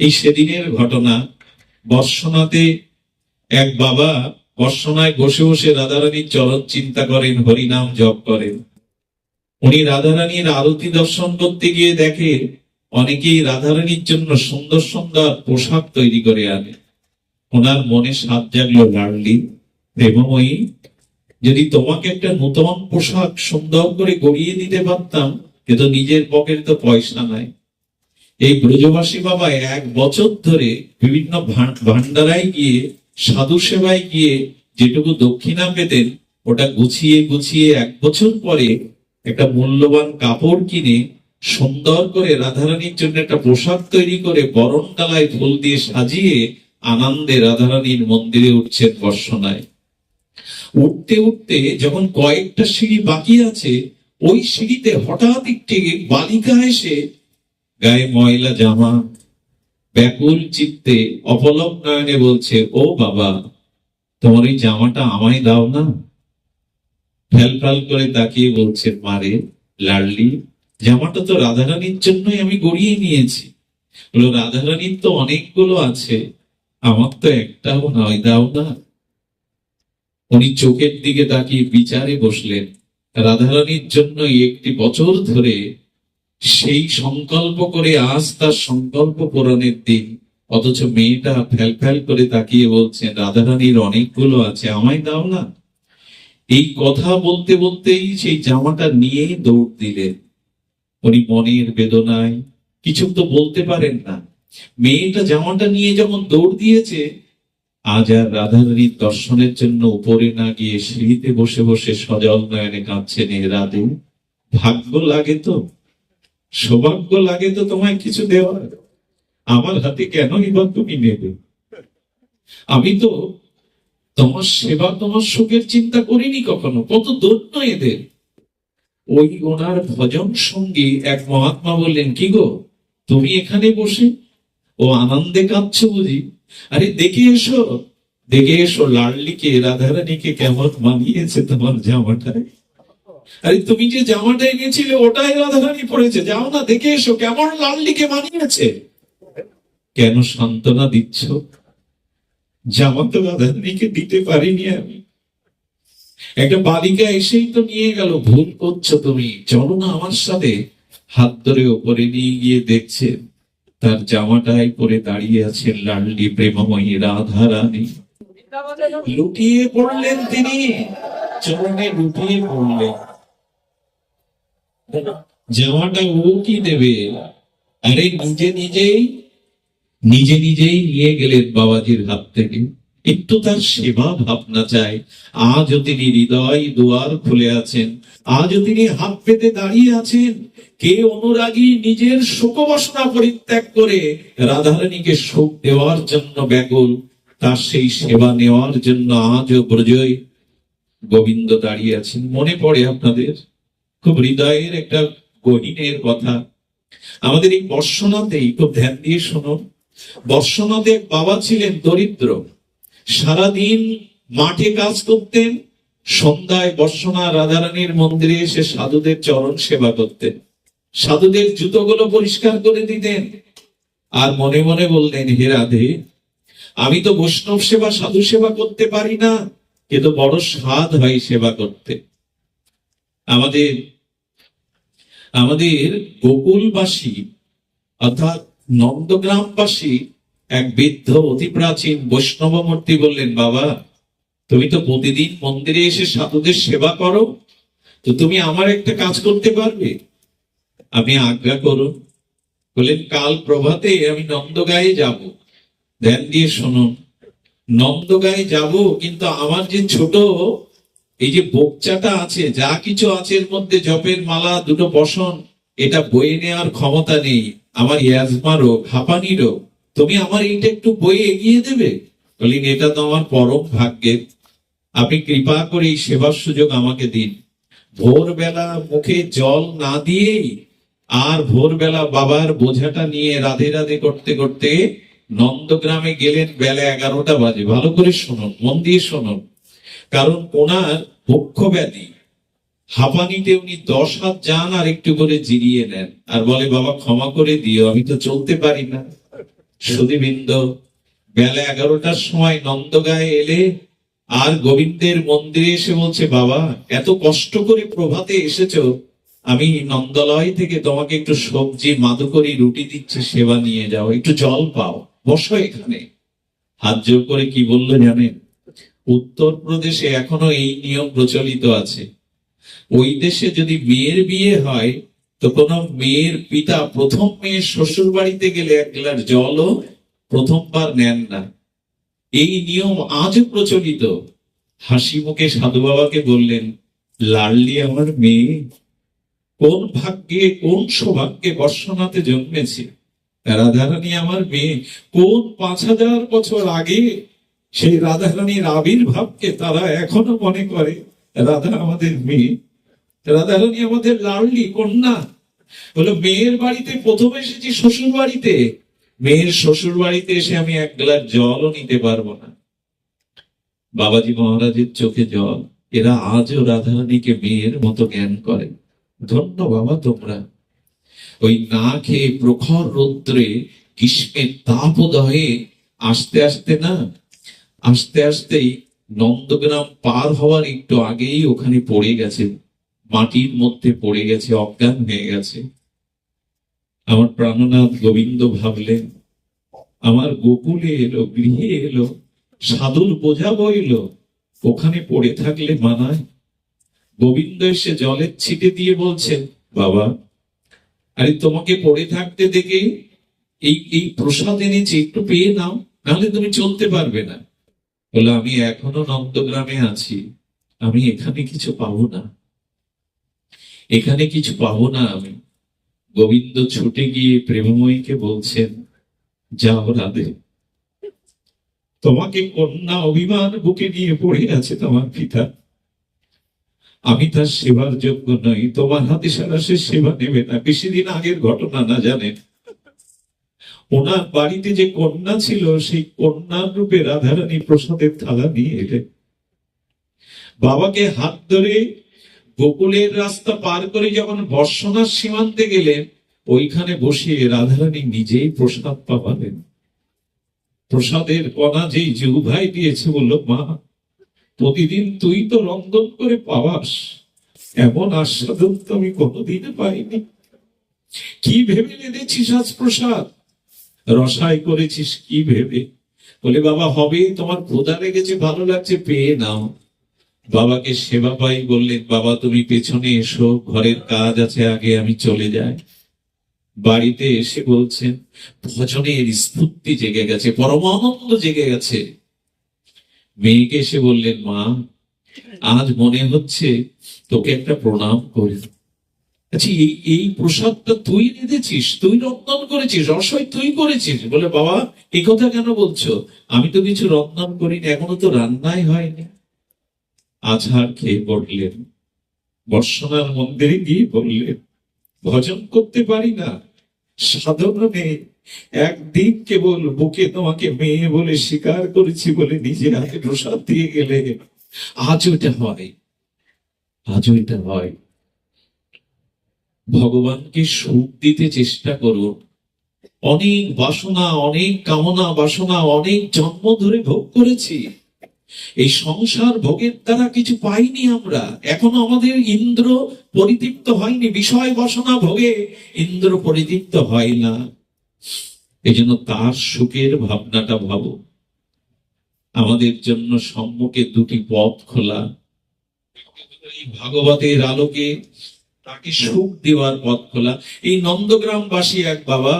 এই সেদিনের ঘটনা, বর্ষনাতে এক বাবা বর্ষনায় বসে বসে রাধারানীর চরণ চিন্তা করেন, হরিনাম জপ করেন। উনি রাধারানীর আরতি দর্শন করতে গিয়ে দেখে অনেকেই রাধারানীর জন্য সুন্দর সুন্দর পোশাক তৈরি করে আনে। ওনার মনে সাত জাগলো লাডলি প্রেমময়ী যদি তোমাকে একটা নূতন পোশাক সুন্দর করে গড়িয়ে দিতে পারতাম, কিন্তু নিজের পকেটে তো পয়সা নাই। এই ব্রজবাসী বাবা এক বছর ধরে বিভিন্ন ভান- ভান্ডারায় গিয়ে, সাধু সেবায় গিয়ে যেটুকু দক্ষিণা পেতেন, ওটা গুছিয়ে গুছিয়ে এক বছর পরে একটা মূল্যবান কাপড় কিনে সুন্দর করে রাধারানীর জন্য একটা পোশাক তৈরি করে বরণ ডালায় ফুল দিয়ে সাজিয়ে আনন্দে রাধারানীর মন্দিরে উঠছেন বর্ষনায়। উঠতে উঠতে যখন কয়েকটা সিঁড়ি বাকি আছে, ওই সিঁড়িতে হঠাৎ একটি বালিকা এসে গায়ে ময়লা জামা। ব্যাকুল চিত্তে অপলক নয়নে বলছে, ও বাবা, তোমার ওই জামাটা আমায় দাও না? ফ্যাল ফ্যাল করে তাকিয়ে বলছে, মারে লাডলি জামাটা তো রাধারানীর জন্যই আমি গড়িয়ে নিয়েছি। বলল রাধারানীর তো অনেকগুলো আছে, আমার তো একটাও নয়, দাও না। উনি চোখের দিকে তাকিয়ে বিচারে বসলেন, রাধারানীর জন্য একটি বছর ধরে সেই সংকল্প করে আজ তার সংকল্প পূরণের দিন। অথচ মেয়েটা ফ্যাল ফ্যাল করে তাকিয়ে বলছেন রাধারানীর অনেকগুলো আছে, আমায় দাও না। এই কথা বলতে বলতেই সেই জামাটা নিয়ে দৌড় দিলেন। উনি মনের বেদনায় কিছু তো বলতে পারেন না। মেয়েটা জামাটা নিয়ে যখন দৌড় দিয়েছে, আজ আর রাধারানীর দর্শনের জন্য উপরে না গিয়ে সিঁড়িতে বসে বসে সজল নয়নে কাঁদছেন এ রাধে। ভাগ্য লাগে তো। সৌভাগ্য লাগে তো তোমায় কিছু দেওয়ার। আমার হাতে কেনই বা তুমি নেবে? আমি তো তোমার সেবা, তোমার সুখের চিন্তা করিনি কখনো। কত দৈন্য এদের। ওই ওনার ভজন সঙ্গী এক মহাত্মা বললেন, কি গো, তুমি এখানে বসে? ও আনন্দে কাঁদছো বুঝি। আরে দেখে এসো দেখে এসো লাডলিকে রাধারানীকে কেমন মানিয়েছে তোমার জামাটায়? আরে তুমি যে জামাটা এনেছিলে, ওটাই রাধারানী পড়েছে যাও না, দেখে এসো কেমন লাডলিকে মানিয়েছে। কেন সান্ত্বনা দিচ্ছ? জামা তো রাধারানীকে দিতে পারিনি আমি। একটা বালিকা এসেই তো নিয়ে গেল, ভুল করছ তুমি। চলো না আমার সাথে। হাত ধরে ওপরে নিয়ে গিয়ে দেখছে, তার জামাটাই পরে দাঁড়িয়ে আছেন লাডলি প্রেমময়ী রাধা রানী লুটিয়ে পড়লেন তিনি। চরণে লুটিয়ে পড়লেন। জামাটা ও কি দেবে। আরে নিজে নিজেই নিজে নিজেই নিয়ে গেলেন বাবাজির হাত থেকে। একটু তার সেবা ভাবনা চাই। আজও তিনি হৃদয় দুয়ার খুলে আছেন। আজও তিনি হাত পেতে দাঁড়িয়ে আছেন। কে অনুরাগী নিজের শোকবাসনা পরিত্যাগ করে রাধারানীকে শোক দেওয়ার জন্য ব্যাকুল, তার সেই সেবা নেওয়ার জন্য আজও ব্রজয় গোবিন্দ দাঁড়িয়ে আছেন। মনে পড়ে আপনাদের? খুব হৃদয়ের একটা গহীনের কথা। আমাদের এই বর্ষনাতেই খুব ধ্যান দিয়ে শোনো বর্ষনাতে এক বাবা ছিলেন দরিদ্র। সারাদিন মাঠে কাজ করতেন। সন্ধ্যায় বর্ষনা রাধারানীর মন্দিরে এসে সাধুদের চরণ সেবা করতেন। সাধুদের জুতোগুলো পরিষ্কার করে দিতেন। আর মনে মনে বললেন হে রাধে, আমি তো বৈষ্ণব সেবা, সাধু সেবা করতে পারি না, কিন্তু বড় স্বাদ হয় সেবা করতে। আমাদের আমাদের গোকুলবাসী অর্থাৎ নন্দগ্রামবাসী এক বৃদ্ধ অতি প্রাচীন বৈষ্ণব মূর্তি বললেন, বাবা, তুমি তো প্রতিদিন মন্দিরে এসে সাধুদের সেবা করো, তো তুমি আমার একটা কাজ করতে পারবে? আমি আজ্ঞা করো বললেন, কাল প্রভাতে আমি নন্দগায়ে যাব। ধ্যান দিয়ে শুনুন, নন্দগায়ে যাব, কিন্তু আমার যে ছোট এই যে বোকচাটা আছে, যা কিছু আছে এর মধ্যে, জপের মালা, দুটো বসন এটা বয়ে নেওয়ার ক্ষমতা নেই। আমার ইয়াজমা রোগ, হাঁপানি রোগ। তুমি আমার এইটা একটু বয়ে এগিয়ে দেবে? বললেন এটা তো আমার পরম ভাগ্যের আপনি কৃপা করে এই সেবার সুযোগ আমাকে দিন। ভোরবেলা মুখে জল না দিয়েই আর ভোরবেলা বাবার বোঝাটা নিয়ে রাধে রাধে করতে করতে নন্দগ্রামে গেলেন বেলা এগারোটা বাজে। ভালো করে শুনুন, মন দিয়ে শুনুন। কারণ ওনার বক্ষ ব্যাধি হাঁপানিতে উনি দশ হাত যান আর একটু করে জিরিয়ে নেন। আর বলে, বাবা, ক্ষমা করে দিও, আমি তো চলতে পারি না। সুদীবৃন্দ বেলা এগারোটার সময় নন্দগায়ে এলে আর গোবিন্দের মন্দিরে এসে বলছে, বাবা, এত কষ্ট করে প্রভাতে এসেছ। আমি নন্দলয় থেকে তোমাকে একটু সবজি, মাদুকরি, রুটি দিচ্ছি, সেবা নিয়ে যাও। একটু জল পাও। বসো এখানে। হাত জোর করে কি বলল জানেন? উত্তরপ্রদেশে এখনও এই নিয়ম প্রচলিত আছে। ওই দেশে যদি মেয়ের বিয়ে হয়, তো কোন মেয়ের পিতা প্রথম মেয়ের শ্বশুর বাড়িতে গেলে এক গ্লাস জলও প্রথমবার নেন না। এই নিয়ম আজও প্রচলিত। হাসি মুখে সাধু বাবাকে বললেন লাডলি আমার মেয়ে, কোন ভাগ্যে, কোন সৌভাগ্যে বর্ষনাতে জন্মেছে? রাধারানী আমার মেয়ে, কোন পাঁচ হাজার বছর আগে সেই রাধা রাধারানীর আবির্ভাবকে তারা এখনও মনে করে, রাধা আমাদের মেয়ে। রাধারানী আমাদের লাডলি কন্যা। বলো, মেয়ের বাড়িতে প্রথম এসেছি শ্বশুর বাড়িতে। মেয়ের শ্বশুর বাড়িতে এসে আমি এক গ্লাস জলও নিতে পারব না। বাবাজি মহারাজের চোখে জল। এরা আজও রাধারানীকে মেয়ের মতো জ্ঞান করে। ধন্য বাবা তোমরা। ওই না খেয়ে প্রখর রৌদ্রে, গ্রীষ্মের তাপদহে আসতে আসতে না আস্তে আস্তেই নন্দগ্রাম পার হওয়ার একটু আগেই ওখানে পড়ে গেছে। মাটির মধ্যে পড়ে গেছে, অজ্ঞান হয়ে গেছে। আমার প্রাণনাথ গোবিন্দ ভাবলেন, আমার গোকুলে এলো, গৃহে এলো, সাধুর বোঝা বইল, ওখানে পড়ে থাকলে মানায়। গোবিন্দ এসে জলের ছিটে দিয়ে বলছেন, বাবা, আরে তোমাকে পড়ে থাকতে দেখে এই এই প্রসাদ এনেছি, একটু পেয়ে নাও, নাহলে তুমি চলতে পারবে না। বলে, আমি এখনও নন্দগ্রামে আছি। আমি এখানে কিছু পাবো না। এখানে কিছু পাবো না আমি। গোবিন্দ ছুটে গিয়ে প্রেমময়ীকে বলছেন, যাও রাধে। তোমাকে কন্যা অভিমান বুকে নিয়ে পড়ে আছে তোমার পিতা। আমি তার সেবার যোগ্য নই। তোমার হাতে সারা সে সেবা নেবে না। বেশিদিন আগের ঘটনা না জানেন। ওনার বাড়িতে যে কন্যা ছিল, সেই কন্যার রূপে রাধারানী প্রসাদের থালা নিয়ে এলেন। বাবাকে হাত ধরে গোকুলের রাস্তা পার করে যখন বর্ষণার সীমান্তে গেলেন, ওইখানে বসে রাধারানী নিজেই প্রসাদ পাবালেন। প্রসাদের কণা যেই ভাই দিয়েছে, বলল, মা, প্রতিদিন তুই তো রন্ধন করে পাওয়াস। এমন আস্বাদন তো আমি কোনোদিন পাইনি। কি ভেবে এনেছিস আজ প্রসাদ? রসাই করেছিস কি ভেবে? বলে, বাবা হবে তোমার ক্ষুদা লেগেছে ভালো লাগছে, পেয়ে নাও। বাবাকে সেবা পাই বললেন, বাবা, তুমি পেছনে এসো, ঘরের কাজ আছে, আগে আমি চলে যাই। বাড়িতে এসে বলছেন, ভজনের স্ফূর্তি জেগে গেছে, পরমানন্দ জেগে গেছে। মেয়েকে এসে বললেন, মা, আজ মনে হচ্ছে তোকে একটা প্রণাম করি। আচ্ছা এই এই প্রসাদটা তুই রেঁধেছিস তুই রন্ধন করেছিস রসই তুই করেছিস। বলে, বাবা এই কথা কেন বলছো? আমি তো কিছু রন্ধন করিনি, এখনও তো রান্নাই হয়নি। আছাড় খেয়ে পড়লেন বর্ষনার মন্দিরে গিয়ে বললেন, ভজন করতে পারি না। সাধনে একদিন কেবল বুকে তোমাকে মেয়ে বলে স্বীকার করেছি বলে নিজের হাতে প্রসাদ দিয়ে গেলে। আজও এটা হয়। আজও এটা হয়। ভগবানকে সুখ দিতে চেষ্টা করুন অনেক বাসনা, অনেক কামনা, বাসনা, অনেক জন্ম ধরে ভোগ করেছি। এই সংসার ভোগের দ্বারা কিছু পাইনি আমরা। এখনও আমাদের ইন্দ্র পরিতৃপ্ত হয়নি। বিষয় বাসনা ভোগে ইন্দ্র পরিতৃপ্ত হয় না। এই জন্য তার সুখের ভাবনাটা ভাবো। আমাদের জন্য সম্মুখে দুটি পথ খোলা। এই ভাগবতের আলোকে তাকে সুখ দেওয়ার পথ খোলা। এই নন্দগ্রামবাসী এক বাবা,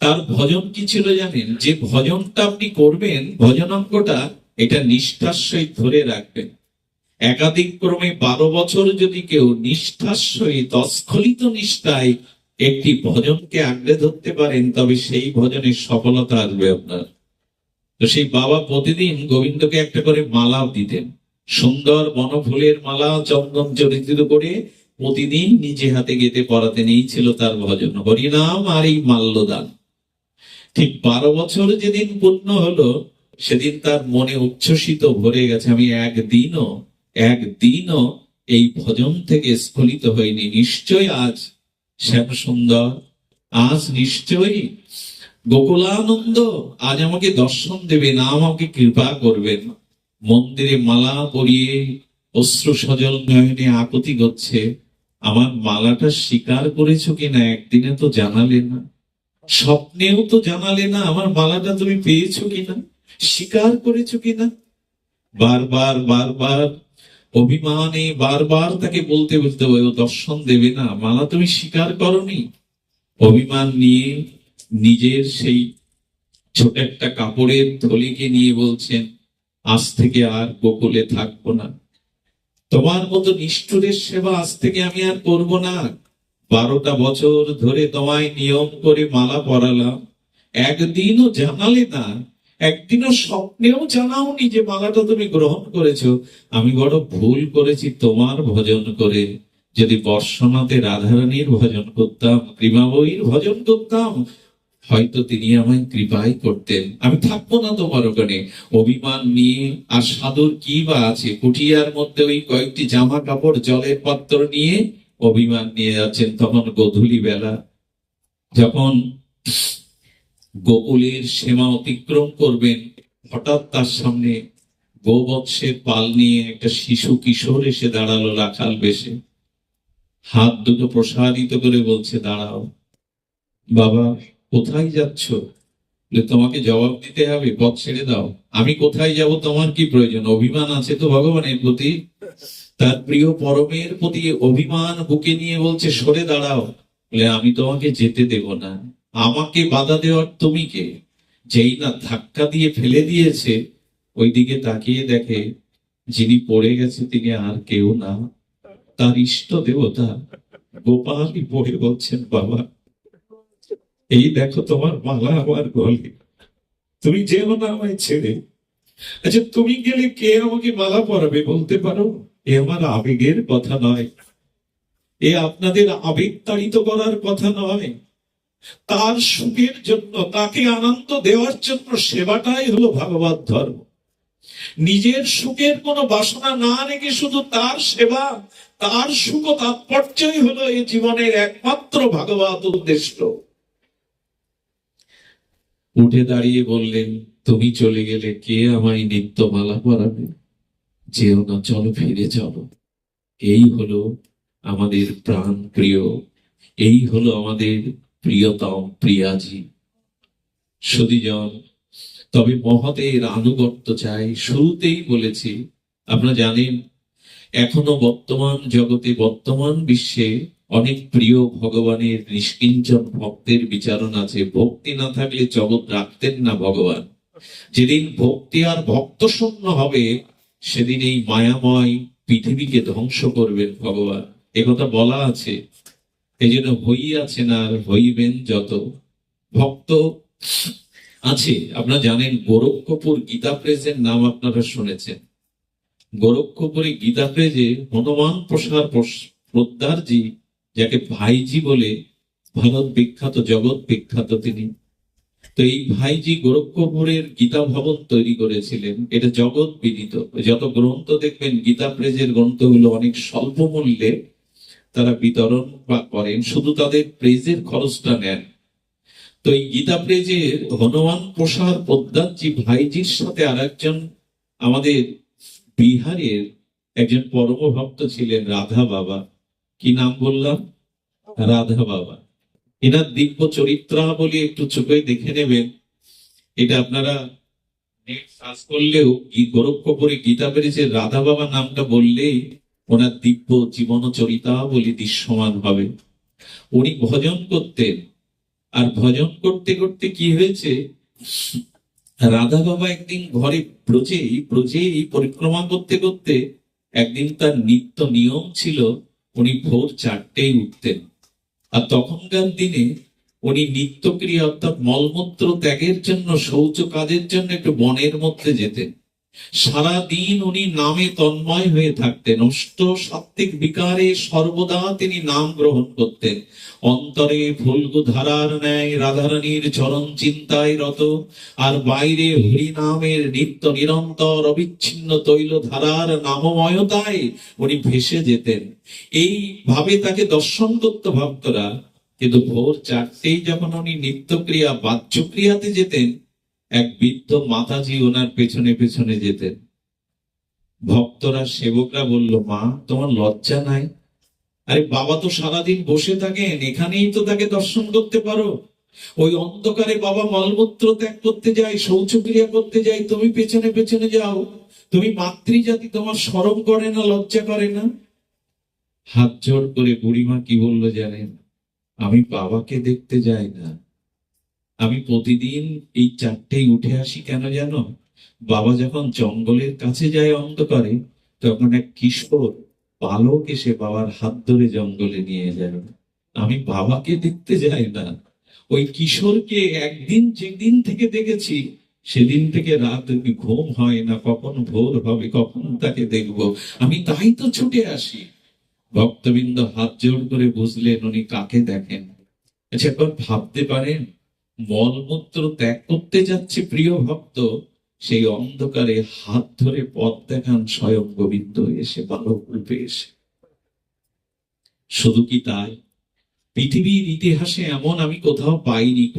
তার ভজন কি ছিল জানেন? যে ভজনটা আপনি করবেন ভজনাঙ্কটা এটা নিষ্ঠার সহিত ধরে রাখবেন। একাধিক ক্রমে বারো বছর যদি কেউ নিষ্ঠার সহিত, অস্খলিত নিষ্ঠায় একটি ভজনকে আঁকড়ে ধরতে পারেন, তবে সেই ভজনের সফলতা আসবে আপনার। তো সেই বাবা প্রতিদিন গোবিন্দকে একটা করে মালা দিতেন। সুন্দর বনফুলের মালা চন্দন চরিত্রিত করে প্রতিদিন নিজে হাতে গেতে পড়াতেন এই ছিল তার ভজন। হরিনাম আর এই মাল্যদান। ঠিক বারো বছর যেদিন পূর্ণ হলো, সেদিন তার মনে উচ্ছ্বসিত ভরে গেছে, আমি একদিনও একদিনও এই ভজন থেকে স্খলিত হইনি। নিশ্চয় আজ শ্যাম সুন্দর, আজ নিশ্চয়ই গোকুলানন্দ, আজ আমাকে দর্শন দেবে না আমাকে কৃপা করবেন। মন্দিরে মালা পরিয়ে অশ্রু সজল নয়নে আকুতি করছে আমার মালাটা স্বীকার করেছ কিনা একদিনে তো জানালে না। স্বপ্নেও তো জানালে না আমার মালাটা তুমি পেয়েছ কিনা। স্বীকার করেছ কিনা। বারবার বারবার অভিমানে, বারবার তাকে বলতে বলতে ও দর্শন দেবে না। মালা তুমি স্বীকার করনি। অভিমান নিয়ে নিজের সেই ছোট একটা কাপড়ের থলিকে নিয়ে বলছেন, আজ থেকে আর গোকুলে থাকব না। তোমার মতো নিষ্ঠুরের সেবা আজ থেকে আমি আর করব না। বারোটা বছর ধরে তোমায় নিয়ম করে মালা পরালাম। একদিনও জানালে না, একদিনও স্বপ্নেও জানাওনি যে মালাটা তুমি গ্রহণ করেছ। আমি বড় ভুল করেছি তোমার ভজন করে। যদি বর্ষনাতে রাধারানীর ভজন করতাম কৃমাবলীর ভজন করতাম হয়তো তিনি আমায় কৃপাই করতেন। আমি থাকব না তোমার ওখানে। অভিমান নিয়ে আর সাদর কি বা আছে? কুটিয়ার মধ্যে ওই কয়েকটি জামা কাপড় জলের পাত্র নিয়ে অভিমান নিয়ে যাচ্ছেন তখন গধূলি বেলা। যখন গোকুলের সীমা অতিক্রম করবেন, হঠাৎ তার সামনে গোবৎসের পাল নিয়ে একটা শিশু কিশোর এসে দাঁড়াল রাখাল বেশে। হাত দুটো প্রসারিত করে বলছে, দাঁড়াও। বাবা কোথায় যাচ্ছ? তোমাকে জবাব দিতে হবে, পথ ছেড়ে দাও। আমি কোথায় যাব তোমার কি প্রয়োজন? অভিমান আছে তো ভগবানের প্রতি? তার প্রিয় পরমের প্রতি অভিমান বুকে নিয়ে বলছে, সরে দাঁড়াও। বলে, আমি তোমাকে যেতে দেব না। আমাকে বাধা দেওয়ার তুমি কে? যেই না ধাক্কা দিয়ে ফেলে দিয়েছে, ওইদিকে তাকিয়ে দেখে যিনি পড়ে গেছে তিনি আর কেউ না। তার ইষ্ট দেবতা গোপালই পড়ে বলছেন, বাবা এই দেখো তোমার মালা আমার গলে। তুমি যেও না আমায় ছেড়ে। আচ্ছা তুমি গেলে কে আমাকে মালা পরাবে বলতে পারো? এ আমার আবেগের কথা নয়। এ আপনাদের আবেগ তাড়িত করার কথা নয়। তার সুখের জন্য, তাকে আনন্দ দেওয়ার জন্য সেবাটাই হলো ভাগবত ধর্ম। নিজের সুখের কোনো বাসনা না রেখে শুধু তার সেবা, তার সুখ তাৎপর্যই হলো এই জীবনের একমাত্র ভাগবত উদ্দেশ্য। উঠে দাঁড়িয়ে বললেন, তুমি চলে গেলে কে আমায় নিত্য নিত্যমালা পরাবে? যেও না, চলো ফিরে চলো। এই হলো আমাদের প্রাণ প্রিয় এই হলো আমাদের প্রিয়তম প্রিয়াজি। সুদীজন, তবে মহতের আনুগত্য চাই। শুরুতেই বলেছি, আপনারা জানেন, এখনও বর্তমান জগতে, বর্তমান বিশ্বে অনেক প্রিয় ভগবানের নিষ্কিঞ্চন ভক্তের বিচারণ আছে। ভক্তি না থাকলে জগৎ রাখতেন না ভগবান। যেদিন ভক্তি আর ভক্ত শূন্য হবে, সেদিন এই মায়াময় পৃথিবীকে ধ্বংস করবেন ভগবান। একথা বলা আছে। এই জন্য হইয়াছেন আর হইবেন যত। ভক্ত আছে, আপনারা জানেন গোরক্ষপুর গীতা প্রেসের নাম আপনারা শুনেছেন। গোরক্ষপুরে গীতা প্রেজে হনুমান প্রসার পোদ্দারজি যাকে ভাইজি বলে ভারত বিখ্যাত, জগৎ বিখ্যাত তিনি। তো এই ভাইজি গোরক্ষপুরের গীতা ভবন তৈরি করেছিলেন। এটা জগৎ বিদিত যত গ্রন্থ দেখবেন, গীতা প্রেজের গ্রন্থগুলো অনেক স্বল্প মূল্যে তারা বিতরণ বা করেন। শুধু তাদের প্রেজের খরচটা নেন। তো এই গীতা প্রেজের হনুমান প্রসার পোদ্দারজি ভাইজির সাথে আর একজন আমাদের বিহারের একজন পরম ভক্ত ছিলেন রাধা বাবা। কি নাম বললাম? রাধা বাবা। এনার দিব্য চরিত্রা চরিত্রাবলী একটু চোখে দেখে নেবেন। এটা আপনারা নেট সার্চ করলেও এই গোরক্ষপুরে গীতা পেরেছে রাধা বাবা নামটা বললেই ওনার দিব্য জীবন চরিতাবলী দৃশ্যমান হবে। উনি ভজন করতেন। আর ভজন করতে করতে কি হয়েছে? রাধা বাবা একদিন ঘরে ব্রজেই ব্রজেই পরিক্রমা করতে করতে একদিন তার নিত্য নিয়ম ছিল উনি ভোর চারটেই উঠতেন। আর তখনকার দিনে উনি নিত্যক্রিয়া অর্থাৎ মলমূত্র ত্যাগের জন্য, শৌচ কাজের জন্য একটু বনের মধ্যে যেতেন। সারা দিন উনি নামে তন্ময় হয়ে থাকতেন। অষ্ট সাত্বিক বিকারে সর্বদা তিনি নাম গ্রহণ করতেন। অন্তরে ফুলগু ধারার ন্যায় রাধারানীর চরণ চিন্তায় রত, আর বাইরে হরি নামের নিত্য নিরন্তর অবিচ্ছিন্ন তৈল ধারার নামময়তায় উনি ভেসে যেতেন। এই ভাবে তাকে দর্শন করত ভক্তরা কিন্তু ভোর চারটেই যখন উনি নিত্যক্রিয়া, বাহ্যক্রিয়াতে যেতেন এক বৃদ্ধ মাতাজি ওনার পেছনে পেছনে যেতেন। ভক্তরা, সেবকরা বলল, মা, তোমার লজ্জা নাই? আরে, বাবা তো সারাদিন বসে থাকেন, এখানেই তো তাকে দর্শন করতে পারো। ওই অন্ধকারে বাবা মলমূত্র ত্যাগ করতে যায়, শৌচক্রিয়া করতে যায়, তুমি পেছনে পেছনে যাও। তুমি মাতৃজাতি, তোমার সরম করে না, লজ্জা করে না? হাত জোড় করে বুড়িমা কি বলল জানেন? আমি বাবাকে দেখতে যাই না আমি প্রতিদিন এই চারটেই উঠে আসি কেন জানো? বাবা যখন জঙ্গলের কাছে যায় অন্ধকারে, তখন এক কিশোর বালক এসে বাবার হাত ধরে জঙ্গলে নিয়ে যায়। আমি বাবাকে দেখতে যাই না। ওই কিশোরকে একদিন যেদিন থেকে দেখেছি, সেদিন থেকে রাত ঘুম হয় না, কখন ভোর হবে, কখন তাকে দেখব। আমি তাই তো ছুটে আসি। ভক্তবৃন্দ হাত জোর করে বুঝলেন, উনি কাকে দেখেন? আচ্ছা একবার ভাবতে পারেন মলমূত্র ত্যাগ করতে যাচ্ছে প্রিয় ভক্ত, সেই অন্ধকারে হাত ধরে পথ দেখান স্বয়ং গোবিন্দ এসে বালক রূপে এসে। শুধু কি তাই? পৃথিবীর ইতিহাসে এমন আমি কোথাও পাইনি।